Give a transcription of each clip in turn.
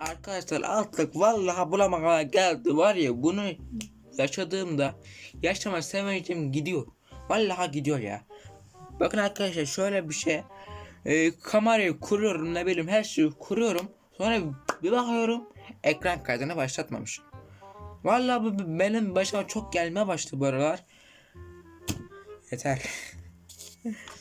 Arkadaşlar altlık vallahi bulamaya geldi var ya bunu yaşadığımda yaşama sevincim gidiyor. Vallahi gidiyor ya. Bakın arkadaşlar şöyle bir şey. Ee, kamerayı kuruyorum ne bileyim her şeyi kuruyorum. Sonra bir bakıyorum ekran kaydını başlatmamışım. Vallahi bu benim başıma çok gelmeye başladı bu aralar. Yeter.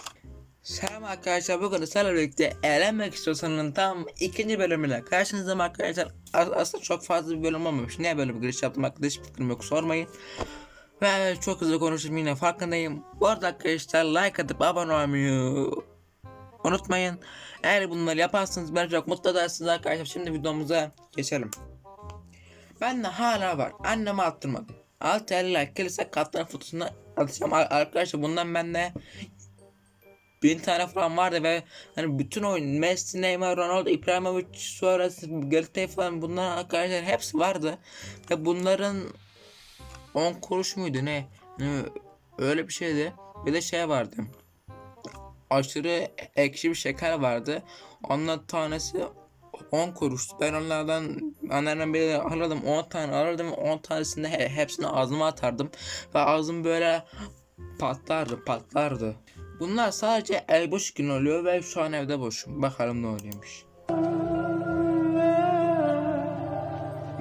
Selam arkadaşlar bugün sizlerle birlikte eğlenmek istiyorsanız tam ikinci bölümüyle karşınızdayım arkadaşlar. As- aslında çok fazla bir bölüm olmamış. Niye böyle bir giriş yaptım? Arkadaş fikrim yok sormayın. Ve çok hızlı konuştum yine farkındayım. Bu arada arkadaşlar like atıp abone olmayı unutmayın. Eğer bunları yaparsanız beni çok mutlu edersiniz arkadaşlar. Şimdi videomuza geçelim. Ben de hala var. Anneme attırmadım 6 50 like gelirse katlan fotosunu atacağım. Ar- arkadaşlar bundan bende bin tane falan vardı ve hani bütün oyun Messi, Neymar, Ronaldo, Ibrahimovic, Suarez, Galatasaray falan bunlar arkadaşlar hepsi vardı ve bunların 10 kuruş muydu ne? Hani öyle bir şeydi. Bir de şey vardı. Aşırı ekşi bir şeker vardı. Onun tanesi 10 kuruştu. Ben onlardan annemden beri alırdım 10 tane alırdım 10 tanesini he- hepsini ağzıma atardım ve ağzım böyle patlardı patlardı. Bunlar sadece el boş gün oluyor ve şu an evde boşum. Bakalım ne oluyormuş.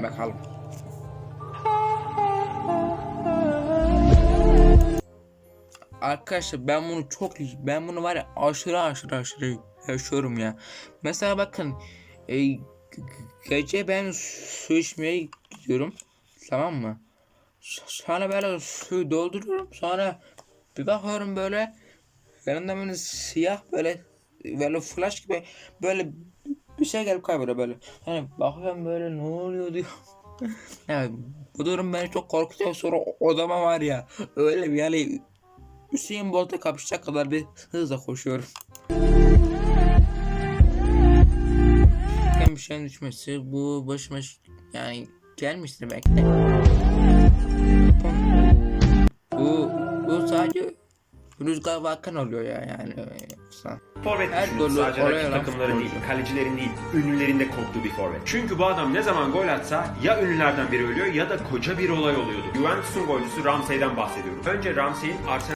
Bakalım. Arkadaşlar ben bunu çok ben bunu var ya aşırı aşırı aşırı yaşıyorum ya. Mesela bakın e, ge- gece ben su içmeye gidiyorum. Tamam mı? Sonra böyle suyu dolduruyorum. Sonra bir bakıyorum böyle yanında böyle siyah böyle böyle flash gibi böyle bir şey gelip kayboluyor böyle. Hani bakıyorum böyle ne oluyor diyor. yani bu durum beni çok korkutuyor. Sonra odama var ya öyle bir yani Hüseyin Bolt'a kapışacak kadar bir hızla koşuyorum. Bir şeyin düşmesi bu başıma yani gelmiştir belki de. Rüzgar varken oluyor ya yani. Forvet Her düşünün. Sadece oraya rakip takımların değil, koyacak. kalecilerin değil, ünlülerin de korktuğu bir forvet. Çünkü bu adam ne zaman gol atsa ya ünlülerden biri ölüyor ya da koca bir olay oluyordu. Juventus'un golcüsü Ramsey'den bahsediyorum. Önce Ramsey'in Arsenal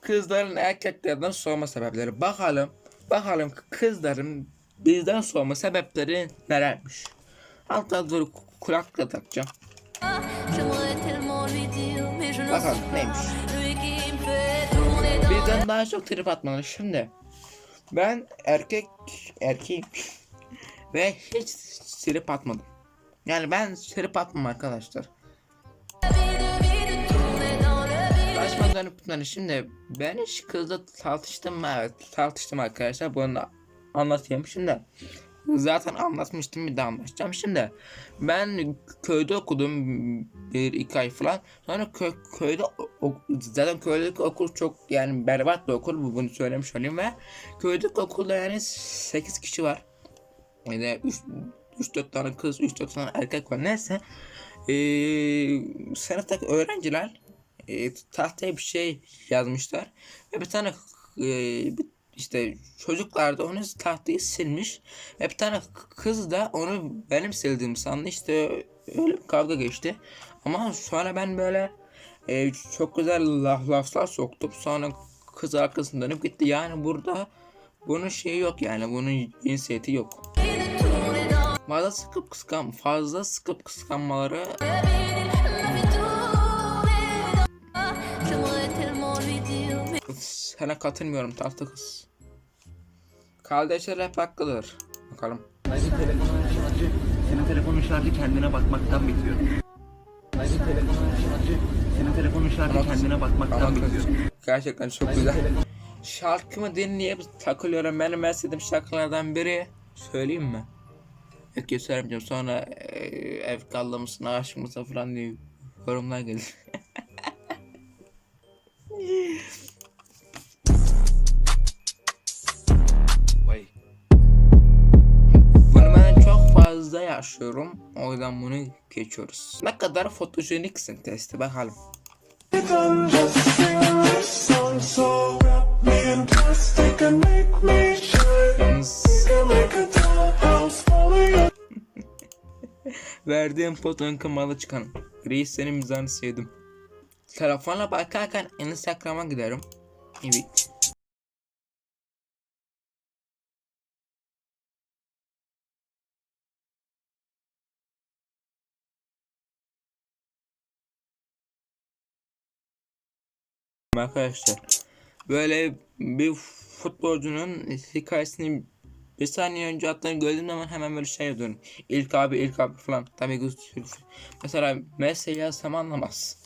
Kızların erkeklerden soğuma sebepleri. Bakalım, bakalım kızların bizden soğuma sebepleri nelermiş? Altta dur kulaklık takacağım. Tellement lui mais n'ose Bakalım neymiş? Bizden daha çok trip atmalı. Şimdi ben erkek erkeğim ve hiç trip atmadım. Yani ben trip atmam arkadaşlar. Saçma dönüp şimdi ben hiç kızla tartıştım? Evet tartıştım arkadaşlar. Bunu da anlatayım şimdi. Zaten anlatmıştım bir daha anlatacağım. Şimdi ben köyde okudum bir iki ay falan. Sonra kö, köyde zaten köydeki okul çok yani berbat bir okul bu bunu söylemiş olayım ve köydeki okulda yani 8 kişi var. Yani 3 3-4 tane kız, 3-4 tane erkek var. Neyse. Ee, sınıftaki öğrenciler e, tahtaya bir şey yazmışlar ve bir tane e, bir- işte çocuklar da onu tahtayı silmiş. Ve bir tane kız da onu benim sildiğimi sandı. İşte öyle bir kavga geçti. Ama sonra ben böyle e, çok güzel laf, laflar soktum. Sonra kız arkasından dönüp gitti. Yani burada bunun şeyi yok yani bunun cinsiyeti yok. Fazla sıkıp kıskan fazla sıkıp kıskanmaları Sana katılmıyorum tatlı kız. Kardeşler hep haklıdır. Bakalım. Ayrıca telefonun şarjı, senin telefonun şarjı kendine bakmaktan bitiyor. Ayrıca telefonun şarjı, senin telefonun şarjı Ama- kendine bakmaktan bitiyor. gerçekten çok güzel. Şarkımı dinleyip takılıyorum. Benim en sevdiğim şarkılardan biri. Söyleyeyim mi? Yok söylemeyeceğim. Sonra e, ev kaldı mısın, aşık mısın falan diye yorumlar gelir. uğraşıyorum. O yüzden bunu geçiyoruz. Ne kadar fotojeniksin testi bakalım. Verdiğim fotonun kamalı çıkan. Reis senin mizahını sevdim. Telefonla bakarken Instagram'a giderim. Evet. Arkadaşlar böyle bir futbolcunun hikayesini bir saniye önce attığını gördüğüm zaman hemen böyle şey yazıyorum. İlk abi ilk abi falan. Tabii ki mesela Messi yazsam anlamaz.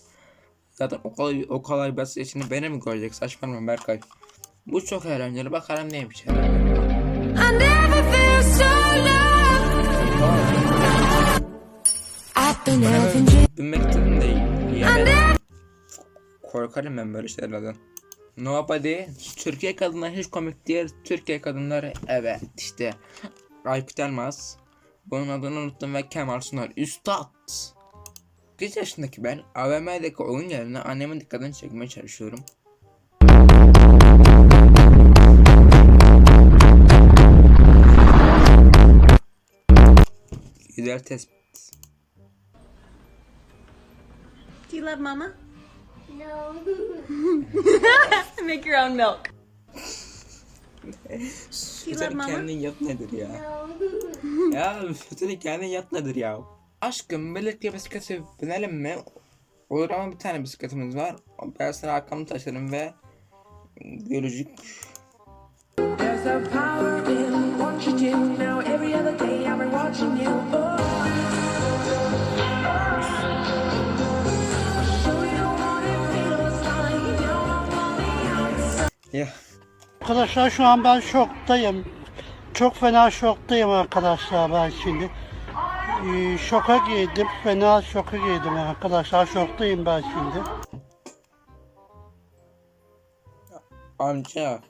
Zaten o kadar, o kadar basit içini beni mi görecek saçmalama Berkay. Bu çok eğlenceli bakalım neymiş herhalde. I never feel so loved. I've been having dreams. Binmekten de yemedim. Korkarım ben böyle şeylerden. Nobody. Türkiye kadınları hiç komik değil. Türkiye kadınları evet işte. Aykut Elmas. Bunun adını unuttum ve Kemal Sunal. Üstad. 8 yaşındaki ben AVM'deki oyun yerine annemin dikkatini çekmeye çalışıyorum. Güzel tespit. Do you love mama? No. Make your own milk. Mama? kendin yap nedir ya? ya güzel kendin yap nedir ya? Aşkım birlikte bisiklete binelim mi? Olur ama bir tane bisikletimiz var. Ben sana arkamı taşırım ve biyolojik There's a power in what you do. Now every other day I've been watching you. Arkadaşlar şu an ben şoktayım. Çok fena şoktayım arkadaşlar ben şimdi. Ee, şoka girdim. Fena şoka girdim arkadaşlar. Şoktayım ben şimdi. amca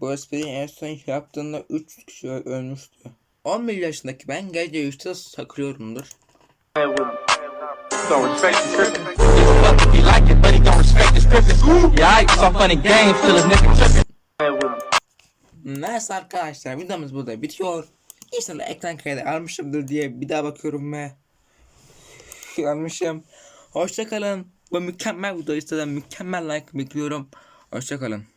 bu espriyi en son yaptığında 3 kişi ölmüştü. 11 yaşındaki ben gece 3'te sakırıyorumdur. don't respect the scripting. Fuck if he like it, but he don't respect the scripting. Yeah, I some funny games till a nigga tripping. Neyse arkadaşlar videomuz burada bitiyor. İnşallah ekran kaydı almışımdır diye bir daha bakıyorum ve almışım. Hoşçakalın. Bu mükemmel videoyu sizden mükemmel like bekliyorum. Hoşçakalın.